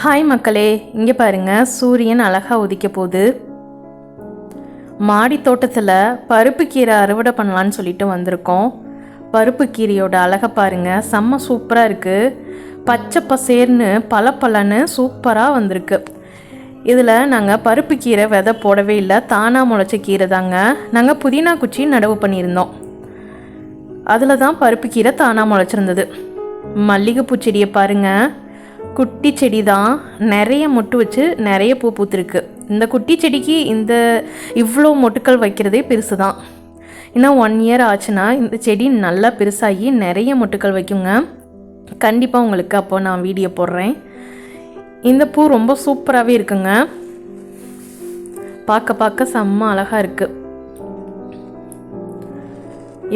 Hi மக்களே. இங்கே பாருங்க. சூரியன் அழகாக உதிக்க போகுது. மாடி தோட்டத்தில் பருப்பு கீரை அறுவடை பண்ணலான்னு சொல்லிட்டு வந்திருக்கோம். பருப்பு கீரையோட அழகை பாருங்க. செம்ம சூப்பராக இருக்குது பச்சை பசேர்னு பல சூப்பராக வந்திருக்கு. இதில் நாங்கள் பருப்பு கீரை விதை போடவே இல்லை. தானாக முளைச்ச கீரை தாங்க. நாங்கள் புதினா குச்சி நடவு பண்ணியிருந்தோம். அதில் தான் பருப்பு கீரை தானாக முளைச்சிருந்தது. மல்லிகைப்பூ செடியை பாருங்கள் குட்டி செடி தான் நிறைய மொட்டு வச்சு நிறைய பூ பூத்துருக்கு. இந்த குட்டி செடிக்கு இந்த இவ்வளோ மொட்டுக்கள் வைக்கிறதே பெருசு தான். இன்னும் ஒன் இயர் ஆச்சுன்னா இந்த செடி நல்லா பெருசாகி நிறைய மொட்டுக்கள் வைக்குங்க. கண்டிப்பாக உங்களுக்கு அப்போ நான் வீடியோ போடுறேன். இந்த பூ ரொம்ப சூப்பராகவே இருக்குங்க. பார்க்க பார்க்க செம்ம அழகாக இருக்குது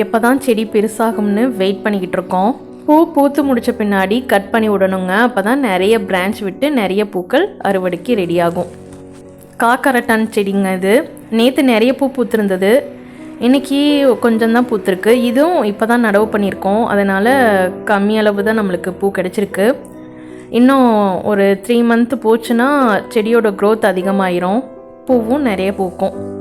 எப்போ தான் செடி பெருசாகும்னு வெயிட் பண்ணிக்கிட்டு இருக்கோம். பூ பூத்து முடித்த பின்னாடி கட் பண்ணி விடணுங்க. அப்போ தான் நிறைய பிரான்ச் விட்டு நிறைய பூக்கள் அறுவடைக்கு ரெடியாகும் காக்கரட்டான் செடிங்க இது. நேற்று நிறைய பூ பூத்திருந்தது. இன்னைக்கு கொஞ்சம் தான் பூத்திருக்கு. இதுவும் இப்போ தான் நடவு பண்ணியிருக்கோம். அதனால் கம்மி அளவு தான் நம்மளுக்கு பூ கிடச்சிருக்கு. இன்னும் ஒரு த்ரீ மந்த் போச்சுன்னா செடியோட க்ரோத் அதிகமாயிரும். பூவும் நிறைய பூக்கும்.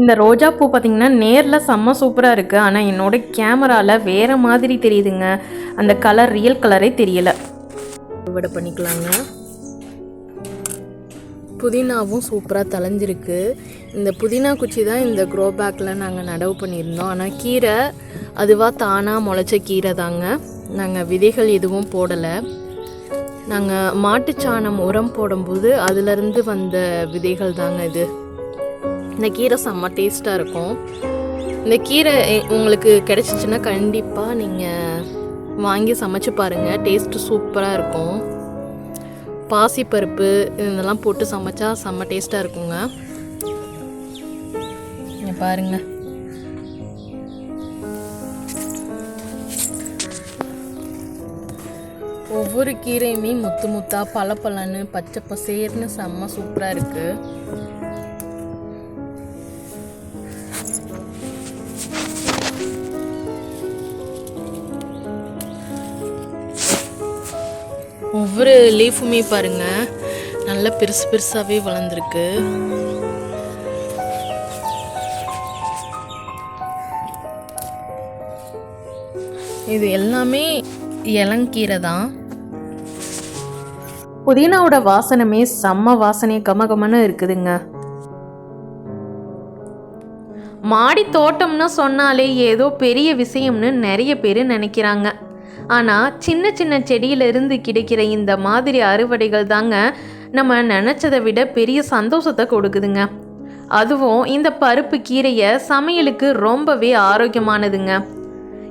இந்த ரோஜா பூ பார்த்தீங்கன்னா நேரில் செம்ம சூப்பராக இருக்குது ஆனால் என்னோட கேமராவில் வேறு மாதிரி தெரியுதுங்க. அந்த கலர் ரியல் கலரே தெரியலை. அறுவடை பண்ணிக்கலாங்க. புதினாவும் சூப்பராக தலைஞ்சிருக்கு இந்த புதினா குச்சி தான் இந்த க்ரோ பேக்கில் நாங்கள் நடவு பண்ணியிருந்தோம். ஆனால் கீரை அதுவாக தானாக முளைச்ச கீரை தாங்க. நாங்கள் விதைகள் எதுவும் போடலை. நாங்கள் மாட்டுச்சாணம் உரம் போடும்போது அதுலேருந்து வந்த விதைகள் தாங்க இது. இந்த கீரை செம்ம டேஸ்ட்டாக இருக்கும். இந்த கீரை உங்களுக்கு கிடச்சிச்சின்னா கண்டிப்பாக நீங்கள் வாங்கி சமைச்சு பாருங்கள் டேஸ்ட்டு சூப்பராக இருக்கும். பாசிப்பருப்பு இதெல்லாம் போட்டு சமைச்சா செம்ம டேஸ்ட்டாக இருக்குங்க. பாருங்க. ஒவ்வொரு கீரையுமே முத்து முத்தா பல பலன்னு பச்சை பசேர்னு செம்ம சூப்பராக இருக்குது ஒவ்வொரு லீஃபுமே பாருங்க. நல்லா பெருசு பெருசாகவே வளர்ந்துருக்கு. இது எல்லாமே இளங்கீரை தான். புதினாவோட வாசனமே செம்ம வாசனை கமகமன்னு இருக்குதுங்க. மாடி தோட்டம்னு சொன்னாலே ஏதோ பெரிய விஷயம்னு நிறைய பேர் நினைக்கிறாங்க. ஆனால் சின்ன சின்ன செடியிலிருந்து கிடைக்கிற இந்த மாதிரி அறுவடைகள் தாங்க நம்ம நினச்சதை விட பெரிய சந்தோஷத்தை கொடுக்குதுங்க. அதுவும் இந்த பருப்பு கீரையை சமையலுக்கு ரொம்பவே ஆரோக்கியமானதுங்க.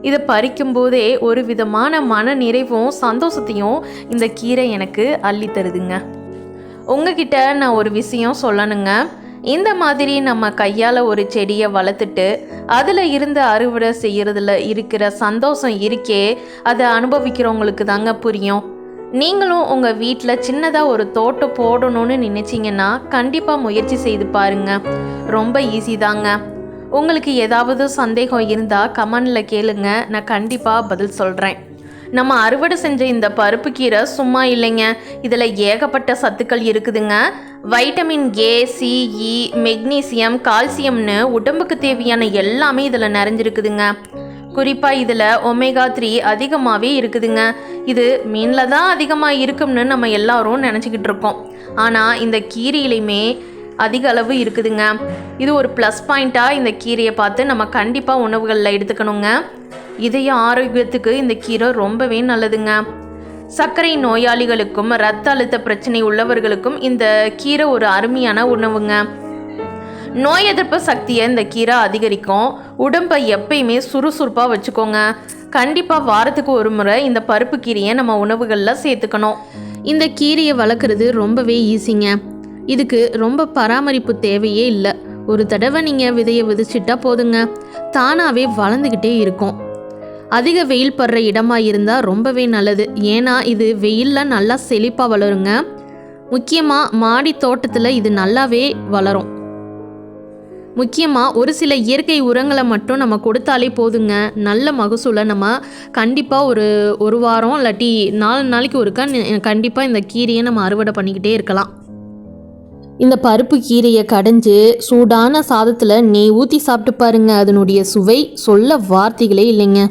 இதை பறிக்கும் போதே ஒரு விதமான மன நிறைவும் சந்தோஷத்தையும் இந்த கீரை எனக்கு அள்ளி தருதுங்க உங்ககிட்ட நான் ஒரு விஷயம் சொல்லணுங்க. இந்த மாதிரி நம்ம கையால் ஒரு செடியை வளர்த்துட்டு அதில் இருந்து அறுவடை செய்கிறதுல இருக்கிற சந்தோஷம் இருக்கே அதை அனுபவிக்கிறவங்களுக்கு தாங்க புரியும். நீங்களும் உங்கள் வீட்டில் சின்னதாக ஒரு தோட்டம் போடணும்னு நினச்சிங்கன்னா கண்டிப்பாக முயற்சி செய்து பாருங்க. ரொம்ப ஈஸி தாங்க. உங்களுக்கு ஏதாவது சந்தேகம் இருந்தால் கமெண்டில் கேளுங்க. நான் கண்டிப்பாக பதில் சொல்கிறேன் நம்ம அறுவடை செஞ்ச இந்த பருப்பு கீரை சும்மா இல்லைங்க. இதில் ஏகப்பட்ட சத்துக்கள் இருக்குதுங்க. வைட்டமின் ஏ சிஇ மெக்னீசியம் கால்சியம்னு உடம்புக்கு தேவையான எல்லாமே இதில் நிறைஞ்சிருக்குதுங்க. குறிப்பாக இதில் ஒமேகா த்ரீ அதிகமாகவே இருக்குதுங்க. இது மீனில் தான் அதிகமாக இருக்கும்னு நம்ம எல்லாரும் நினச்சிக்கிட்டு இருக்கோம். ஆனால் இந்த கீரையிலையுமே அதிக அளவு இருக்குதுங்க. இது ஒரு ப்ளஸ் பாயிண்ட்டாக இந்த கீரையை பார்த்து நம்ம கண்டிப்பாக உணவுகளில் எடுத்துக்கணுங்க. இதய ஆரோக்கியத்துக்கு இந்த கீரை ரொம்பவே நல்லதுங்க. சர்க்கரை நோயாளிகளுக்கும் இரத்த அழுத்த பிரச்சனை உள்ளவர்களுக்கும் இந்த கீரை ஒரு அருமையான உணவுங்க. நோய் எதிர்ப்பு சக்தியை இந்த கீரை அதிகரிக்கும். உடம்பை எப்பயுமே சுறுசுறுப்பாக வச்சுக்கோங்க. கண்டிப்பாக வாரத்துக்கு ஒரு முறை இந்த பருப்பு கீரையை நம்ம உணவுகளில் சேர்த்துக்கணும். இந்த கீரையை வளர்க்குறது ரொம்பவே ஈஸிங்க. இதுக்கு ரொம்ப பராமரிப்பு தேவையே இல்லை. ஒரு தடவை நீங்கள் விதையை விதைச்சிட்டா போதுங்க. தானாகவே வளர்ந்துக்கிட்டே இருக்கும். அதிக வெயில் படுற இடமா இருந்தால் ரொம்பவே நல்லது. ஏன்னா இது வெயிலில் நல்லா செழிப்பாக வளருங்க. முக்கியமாக மாடி தோட்டத்தில் இது நல்லாவே வளரும். முக்கியமாக ஒரு சில இயற்கை உரங்களை மட்டும் நம்ம கொடுத்தாலே போதுங்க. நல்ல மகசூலை நம்ம கண்டிப்பாக ஒரு ஒரு வாரம் இல்லாட்டி நாலு நாளைக்கு ஒருக்கா கண்டிப்பாக இந்த கீரையை நம்ம அறுவடை பண்ணிக்கிட்டே இருக்கலாம். இந்த பருப்பு கீரையை கடைஞ்சு சூடான சாதத்தில் நெய் ஊற்றி சாப்பிட்டு பாருங்க. அதனுடைய சுவை சொல்ல வார்த்தைகளே இல்லைங்க.